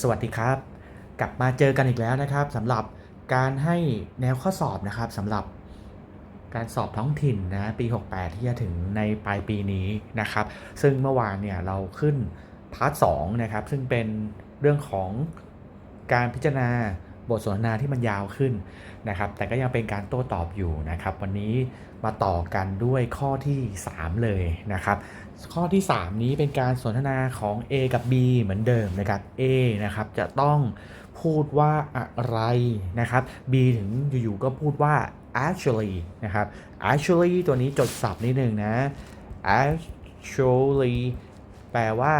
สวัสดีครับ กลับมาเจอกันอีกแล้วนะครับสำหรับการให้แนวข้อสอบนะครับสำหรับการสอบท้องถิ่นนะปี 68 ที่จะถึงในปลายปีนี้นะครับ ซึ่งเมื่อวานเนี่ยเราขึ้นพาร์ท2นะครับซึ่งเป็นเรื่องของการพิจารณา บทสนทนาที่มันยาวขึ้นนะครับ แต่ก็ยังเป็นการโต้ตอบอยู่นะครับ วันนี้มาต่อกันด้วยข้อที่ 3 เลยนะครับ ข้อที่ 3 นี้เป็นการสนทนาของ A กับ B เหมือนเดิมนะครับ A นะครับจะต้องพูดว่าอะไรนะครับ B ถึงอยู่ๆก็พูดว่า actually นะครับ actually ตัวนี้จดศัพท์นิดนึงนะ actually แปลว่า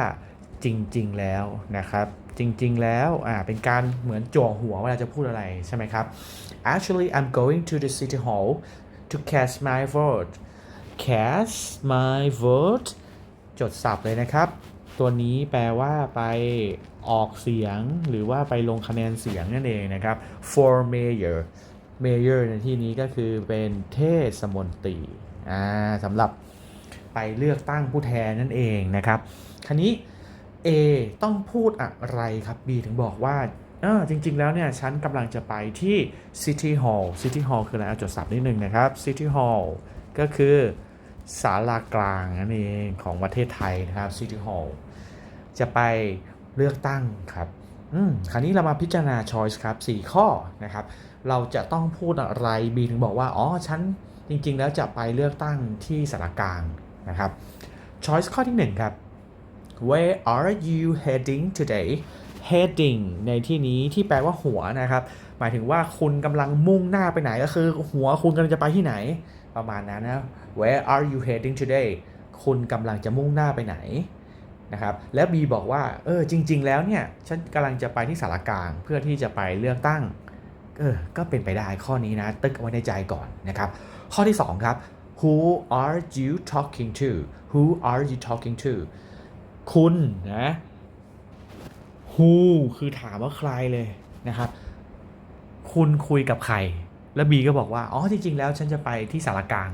จริง ๆ แล้วนะครับ จริง ๆ แล้วอ่าเป็นการเหมือนจั่วหัวเวลาจะพูดอะไรใช่ไหมครับ actually I'm going to the city hall to cast my vote cast my vote จดศัพท์เลยนะครับ ตัวนี้แปลว่าไปออกเสียงหรือว่าไปลงคะแนนเสียงนั่นเองนะครับ for mayor mayor ในที่นี้ก็คือเป็นเทศมนตรีอ่าสำหรับไปเลือกตั้งผู้แทนนั่นเองนะครับคันนี้ A ต้องพูดอะไรครับ B ถึงบอกว่าจริง ๆ แล้วเนี่ยฉันกำลังจะไปที่ City Hall City Hall คืออะไรเอาจดศัพท์นิดนึงนะครับ City Hall ก็คือศาลากลางนั่นเองของประเทศไทยนะครับ City Hall จะไปเลือกตั้งครับอืมคราวนี้เรามาพิจารณา choice ครับ 4 ข้อนะครับ เราจะต้องพูดอะไร B ถึงบอกว่า อ๋อ ฉันจริง ๆ แล้วจะไปเลือกตั้งที่สารกลางนะครับ choice ข้อที่ 1 ครับ Where are you heading today heading ในที่นี้ที่แปลว่าหัวนะครับ หมายถึงว่าคุณกำลังมุ่งหน้าไปไหนก็คือ หัวคุณกำลังจะไปที่ไหน ประมาณนั้นนะ Where are you heading today คุณกำลังจะมุ่งหน้าไปไหนนะครับแล้ว B บอกว่าเออจริง ๆ แล้วเนี่ยฉันกำลังจะไปที่สารกลางเพื่อที่จะไปเลือกตั้งเออก็เป็นไปได้ข้อนี้นะตึกเอาไว้ในใจก่อนนะครับ ข้อที่ 2 ครับ Who are you talking to Who are you talking to คุณนะ who คือถามว่าใครเลยนะครับ คุณคุยกับใคร แล้วบีก็บอกว่า อ๋อ จริง ๆ แล้วฉันจะไปที่สารกลาง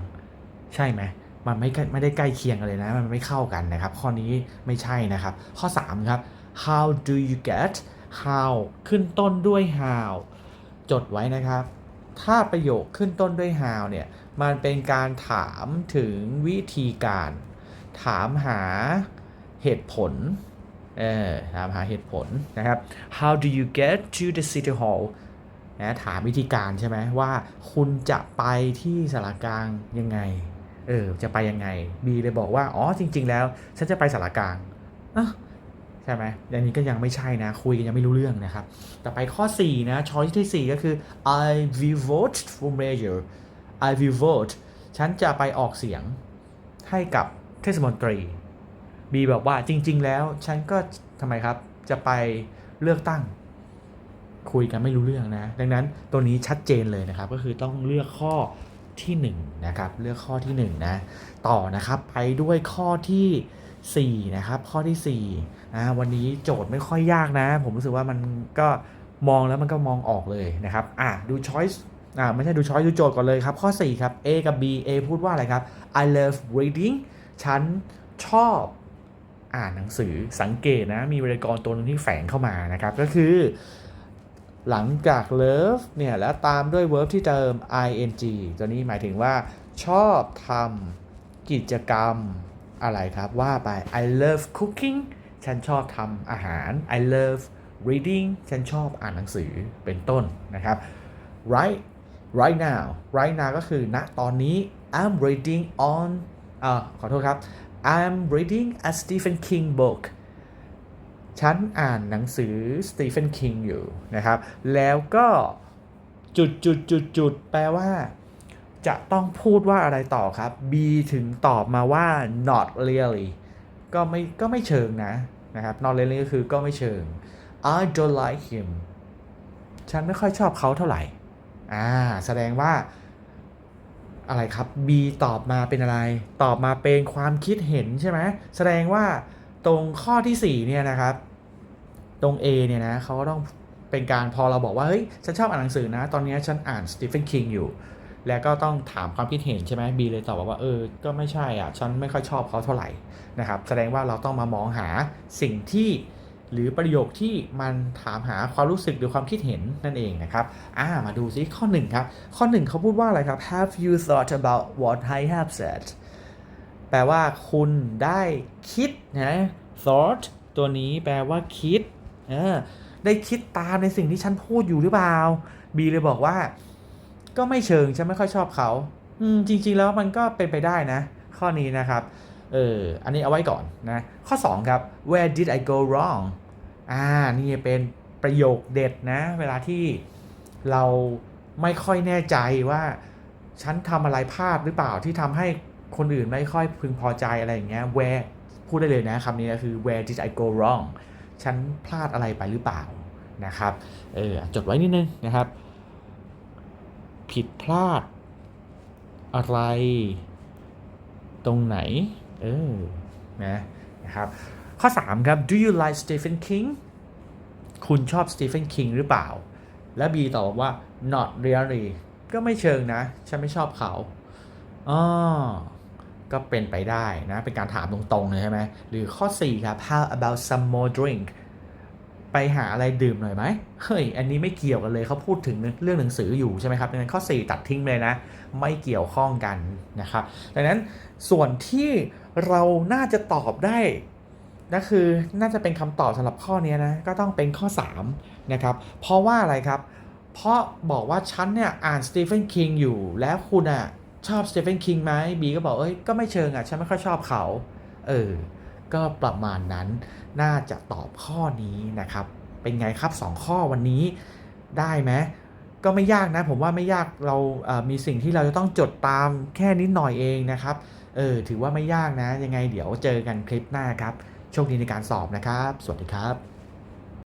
ใช่ไหม มันไม่ไม่ได้ใกล้เคียงกันเลยนะ มันไม่เข้ากันนะครับ ข้อนี้ไม่ใช่นะครับ ข้อ 3 ครับ how do you get how ขึ้นต้นด้วย how จดไว้นะครับ ถ้าประโยคขึ้นต้นด้วย how เนี่ย มันเป็นการถามถึงวิธีการ ถามหา เหตุผลเออถามหาเหตุผลนะครับ how do you get to the city hall นะถามวิธีการใช่ไหมว่าคุณจะไปที่สารกลางยังไง เออ จะไปยังไง B เลยบอกว่า อ๋อ จริง ๆ แล้ว ฉันจะไปสารกลางอะใช่ไหมอันนี้ก็ยังไม่ใช่นะ คุยกันยังไม่รู้เรื่องนะครับ ต่อไปข้อ 4 นะ choice ที่ 4 ก็คือ I will vote for mayor I will vote ฉันจะไปออกเสียงให้กับเทศมนตรี B บอกว่าจริง ๆ แล้วฉันก็ทำไมครับจะไปเลือกตั้ง คุยกันไม่รู้เรื่องนะ ดังนั้นตัวนี้ชัดเจนเลยนะครับ ก็คือต้องเลือกข้อที่1นะครับเลือกข้อที่1นะต่อนะครับไปด้วยข้อทีสี่4นะครับข้อที่4นะวันนี้โจทย์ไม่ค่อยยากนะ ผมรู้สึกว่ามันก็มองแล้วมันก็มองออกเลยนะครับอะดู choice อ่าไม่ใช่ดู choice ดูโจทย์ก่อนเลยครับ ข้อ 4 ครับ A กับ B A พูดว่าอะไรครับ I love reading ฉันชอบ อ่านหนังสือสังเกตนะ มีวรรกรตัวนึงที่แฝงเข้ามานะครับ ก็คือ หลังจาก love เนี่ย แล้วตามด้วย verb ที่เติม ing ตัวนี้หมายถึงว่า ชอบทำกิจกรรมอะไรครับ ว่าไป I love cooking ฉันชอบทำอาหาร I love reading ฉันชอบอ่านหนังสือเป็นต้นนะครับ right right now right now ก็คือณตอนนี้ I'm reading on อ่าขอโทษครับ I'm reading a Stephen King book ฉันอ่านหนังสือสตีเฟนคิงอยู่นะครับ แล้วก็จุดจุดจุดจุดแปลว่า จะต้องพูดว่าอะไรต่อครับ B ถึงตอบมาว่า not really ก็ไม่ก็ไม่เชิงนะนะครับ not really ก็คือก็ไม่เชิง I don't like him ฉันไม่ค่อยชอบเขาเท่าไหร่ อ่า แสดงว่า อะไรครับ B ตอบมาเป็นอะไร ตอบมาเป็นความคิดเห็นใช่ไหมแสดงว่าตรงข้อที่4เนี่ยนะครับ ตรง A เนี่ยนะเขาก็ต้องเป็นการพอเราบอกว่าเฮ้ยฉันชอบอ่านหนังสือนะ ตอนนี้ฉันอ่านสตีเฟนคิงอยู่ แล้วก็ต้องถามความคิดเห็นใช่ไหม B เลยตอบว่าเออ ก็ไม่ใช่อะ ฉันไม่ค่อยชอบเขาเท่าไหร่นะครับ แสดงว่าเราต้องมามองหาสิ่งที่ หรือประโยคที่มันถามหาความรู้สึกหรือความคิดเห็นนั่นเองนะครับอ่ามาดูซิข้อหนึ่งครับข้อหนึ่งเขาพูดว่าอะไรครับ Have you thought about what I have said แปลว่าคุณได้คิดนะ thought ตัวนี้แปลว่าคิดเออได้คิดตามในสิ่งที่ฉันพูดอยู่หรือเปล่าบีเลยบอกว่า ก็ไม่เชิงฉันไม่ค่อยชอบเขา อืมจริง ๆ แล้วมันก็เป็นไปได้นะ ข้อนี้นะครับ เออ อันนี้เอาไว้ก่อนนะ ข้อ 2 ครับ where did I go wrong อ่า นี่เป็นประโยคเด็ดนะ เวลาที่เราไม่ค่อยแน่ใจว่าฉันทำอะไรพลาดหรือเปล่าที่ทำให้คนอื่นไม่ค่อยพึงพอใจอะไรอย่างเงี้ย where พูดได้เลยนะคำนี้คือ where did I go wrong ฉันพลาดอะไรไปหรือเปล่านะครับ เออ จดไว้นิดนึงนะครับ ผิดพลาดอะไร ตรงไหน เออนะนะครับ ข้อ 3 ครับ do you like Stephen King คุณชอบ Stephen King หรือเปล่า และ B ตอบว่า not really ก็ไม่เชิงนะ ฉันไม่ชอบเขาอ๋อก็เป็นไปได้นะ เป็นการถามตรงๆเลยใช่ไหมหรือข้อ 4 ครับ how about some more drink ไปหาอะไรดื่มหน่อยไหมเฮ้ย อันนี้ไม่เกี่ยวกันเลยเขาพูดถึงเรื่องหนังสืออยู่ใช่ไหมครับดังนั้นข้อ 4 ตัดทิ้งเลยนะ ไม่เกี่ยวข้องกันนะครับ ดังนั้นส่วนที่เราน่าจะตอบได้นะคือน่าจะเป็นคำตอบสำหรับข้อนี้นะก็ต้องเป็นข้อ 3 นะครับ เพราะว่าอะไรครับ เพราะบอกว่าฉันเนี่ยอ่านสตีเฟนคิงอยู่แล้วคุณอะชอบสตีเฟนคิงไหมบีก็บอกเอ้ยก็ไม่เชิงอะฉันไม่ค่อยชอบเขา เออ ก็ประมาณนั้นน่าจะตอบข้อนี้นะครับ เป็นไงครับ 2 ข้อวันนี้ได้ไหมก็ไม่ยากนะ ผมว่าไม่ยากเราเออมีสิ่งที่เราจะต้องจดตามแค่นิดหน่อยเองนะครับเออถือว่าไม่ยากนะ ยังไงเดี๋ยวเจอกันคลิปหน้าครับโชคดีในการสอบนะครับ สวัสดีครับ